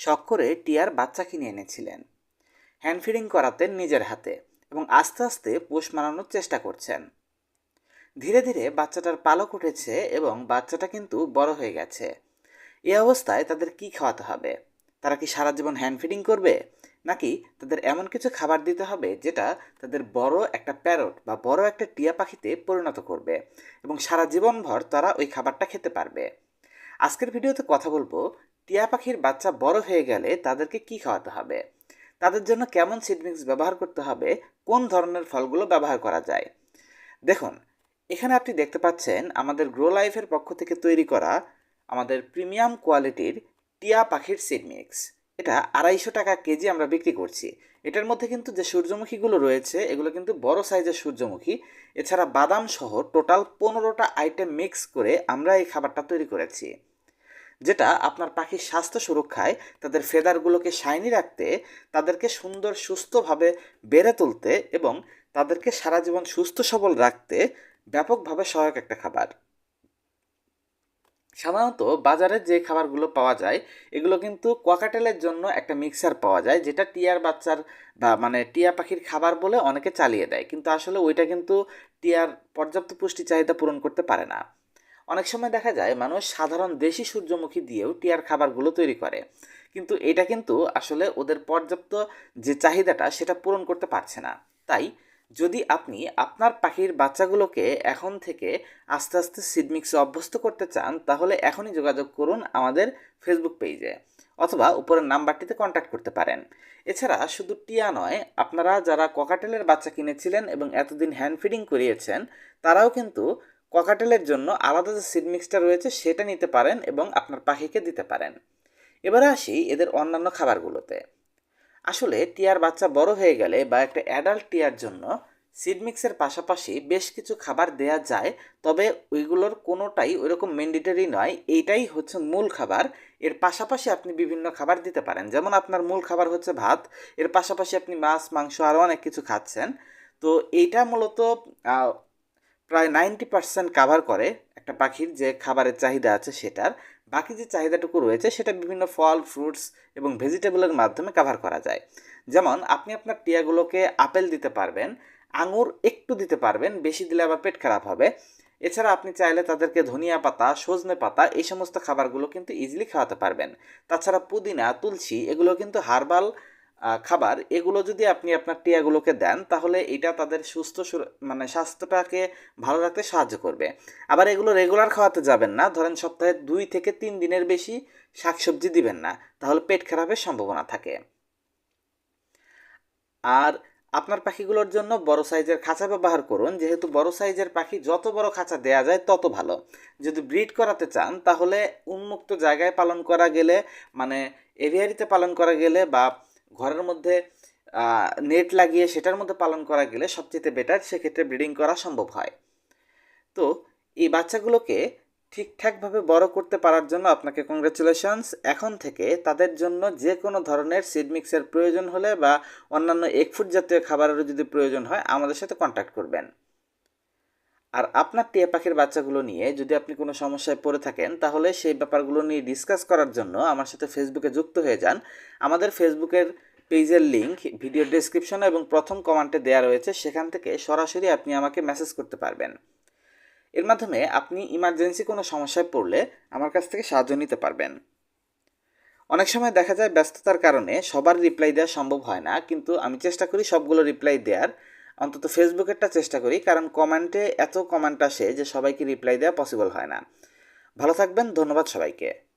শখ করে টিয়ার বাচ্চা কিনে এনেছিলেন। হ্যান্ড ফিডিং করাতেন নিজের হাতে এবং আস্তে আস্তে পোষ মানানোর চেষ্টা করছেন। ধীরে ধীরে বাচ্চাটার পালক উঠেছে এবং বাচ্চাটা কিন্তু বড় হয়ে গেছে। এ অবস্থায় তাদের কি খাওয়াতে হবে? তারা কি সারা জীবন হ্যান্ড ফিডিং করবে? নাকি তাদের এমন কিছু খাবার দিতে হবে যেটা তাদের বড় একটা প্যারট বা বড় একটা টিয়া পাখিতে পরিণত করবে এবং সারা জীবনভর তারা ওই খাবারটা খেতে পারবে? আজকের ভিডিওতে কথা বলব টিয়া পাখির বাচ্চা বড় হয়ে গেলে তাদেরকে কি খাওয়াতে হবে? তাদের জন্য কেমন সিড মিক্স ব্যবহার করতে হবে? কোন ধরনের ফলগুলো ব্যবহার করা যায়? দেখুন, এখানে আপনি দেখতে পাচ্ছেন আমাদের গ্রো লাইফের পক্ষ থেকে তৈরি করা আমাদের প্রিমিয়াম কোয়ালিটির টিয়া পাখির সিড মিক্স এটা আড়াইশো টাকা কেজি আমরা বিক্রি করছি। এটার মধ্যে কিন্তু যে সূর্যমুখীগুলো রয়েছে, এগুলো কিন্তু বড় সাইজের সূর্যমুখী। এছাড়া বাদাম সহ টোটাল পনেরোটা আইটেম মিক্স করে আমরা এই খাবারটা তৈরি করেছি। যেটা আপনার পাখির স্বাস্থ্য সুরক্ষায়, তাদের ফেদারগুলোকে শাইনি রাখতে, তাদেরকে সুন্দর সুস্থভাবে বেড়ে তুলতে এবং তাদেরকে সারা জীবন সুস্থ সবল রাখতে ব্যাপকভাবে সহায়ক একটা খাবার। সাধারণত বাজারে যে খাবারগুলো পাওয়া যায়, এগুলো কিন্তু কোয়াকাটেলের জন্য একটা মিক্সার পাওয়া যায়, যেটা টিয়ার বাচ্চার বা মানে টিয়া পাখির খাবার বলে অনেকে চালিয়ে দেয়। কিন্তু আসলে ওইটা কিন্তু টিয়ার পর্যাপ্ত পুষ্টি চাহিদা পূরণ করতে পারে না। অনেক সময় দেখা যায় মানুষ সাধারণ দেশি সূর্যমুখী দিয়েও টিয়ার খাবারগুলো তৈরি করে। কিন্তু এটা কিন্তু আসলে ওদের পর্যাপ্ত যে চাহিদাটা সেটা পূরণ করতে পারছে না। তাই যদি আপনি আপনার পাখির বাচ্চাগুলোকে এখন থেকে আস্তে আস্তে সিডমিক্সে অভ্যস্ত করতে চান, তাহলে এখনই যোগাযোগ করুন আমাদের ফেসবুক পেজে অথবা উপরের নাম্বারটিতে কন্ট্যাক্ট করতে পারেন। এছাড়া শুধু টিয়া নয়, আপনারা যারা ককাটেলের বাচ্চা কিনেছিলেন এবং এতদিন হ্যান্ড ফিডিং করিয়েছেন, তারাও কিন্তু ককাটেলের জন্য আলাদা যে সিড মিক্সটা রয়েছে সেটা নিতে পারেন এবং আপনার পাখিকে দিতে পারেন। এবারে আসি এদের অন্যান্য খাবারগুলোতে। আসলে টিয়ার বাচ্চা বড় হয়ে গেলে বা একটা অ্যাডাল্ট টিয়ার জন্য সিড মিক্সের পাশাপাশি বেশ কিছু খাবার দেয়া যায়, তবে ওইগুলোর কোনোটাই ওইরকম ম্যান্ডেটরি নয়। এইটাই হচ্ছে মূল খাবার। এর পাশাপাশি আপনি বিভিন্ন খাবার দিতে পারেন। যেমন আপনার মূল খাবার হচ্ছে ভাত, এর পাশাপাশি আপনি মাছ, মাংস আরও অনেক কিছু খাচ্ছেন। তো এইটা মূলত প্রায় নাইনটি পার্সেন্ট কাভার করে একটা পাখির যে খাবারের চাহিদা আছে সেটার। বাকি যে চাহিদাটুকু রয়েছে সেটা বিভিন্ন ফল ফ্রুটস এবং ভেজিটেবলের মাধ্যমে কাভার করা যায়। যেমন, আপনি আপনার টিয়াগুলোকে আপেল দিতে পারবেন, আঙুর একটু দিতে পারবেন, বেশি দিলে আবার পেট খারাপ হবে। এছাড়া আপনি চাইলে তাদেরকে ধনিয়া পাতা, সজনে পাতা, এই সমস্ত খাবারগুলো কিন্তু ইজিলি খাওয়াতে পারবেন। তাছাড়া পুদিনা, তুলসী, এগুলো কিন্তু হার্বাল খাবার, এগুলো যদি আপনি আপনার টিয়াগুলোকে দেন, তাহলে এটা তাদের সুস্থ মানে স্বাস্থ্যটাকে ভালো রাখতে সাহায্য করবে। আবার এগুলো রেগুলার খাওয়াতে যাবেন না, ধরেন সপ্তাহে দুই থেকে তিন দিনের বেশি শাকসবজি দিবেন না, তাহলে পেট খারাপের সম্ভাবনা থাকে। আর আপনার পাখিগুলোর জন্য বড় সাইজের খাঁচা ব্যবহার করুন, যেহেতু বড় সাইজের পাখি যত বড় খাঁচা দেয়া যায়, তত ভালো। যদি ব্রিড করাতে চান, তাহলে উন্মুক্ত জায়গায় পালন করা গেলে মানে এভিয়ারিতে পালন করা গেলে বা ঘরের মধ্যে নেট লাগিয়ে সেটার মধ্যে পালন করা গেলে সবচেয়ে বেটার সেক্ষেত্রে ব্রিডিং করা সম্ভব হয়। তো, এই বাচ্চাগুলোকে ঠিকঠাকভাবে বড় করতে পারার জন্য আপনাকে কংগ্রেচুলেশনস এখন থেকে তাদের জন্য যে কোনো ধরনের সিড মিক্সের প্রয়োজন হলে বা অন্যান্য এক ফুট জাতীয় খাবারেরও যদি প্রয়োজন হয়, আমাদের সাথে কন্ট্যাক্ট করবেন। আর আপনার টিয়া পাখির বাচ্চাগুলো নিয়ে যদি আপনি কোনো সমস্যায় পড়ে থাকেন, তাহলে সেই ব্যাপারগুলো নিয়ে ডিসকাস করার জন্য আমার সাথে ফেসবুকে যুক্ত হয়ে যান। আমাদের ফেসবুকের পেজের লিঙ্ক ভিডিও ডিসক্রিপশনে এবং প্রথম কমেন্টে দেওয়া রয়েছে, সেখান থেকে সরাসরি আপনি আমাকে মেসেজ করতে পারবেন। এর মাধ্যমে আপনি ইমার্জেন্সি কোনো সমস্যায় পড়লে আমার কাছ থেকে সাহায্য নিতে পারবেন। অনেক সময় দেখা যায় ব্যস্ততার কারণে সবার রিপ্লাই দেওয়া সম্ভব হয় না, কিন্তু আমি চেষ্টা করি সবগুলো রিপ্লাই দেওয়ার অন্তত ফেসবুকেরটা চেষ্টা করি, কারণ কমেন্টে এত কমেন্ট আসে যে সবাইকে রিপ্লাই দেওয়া পসিবল হয় না। ভালো থাকবেন, ধন্যবাদ সবাইকে।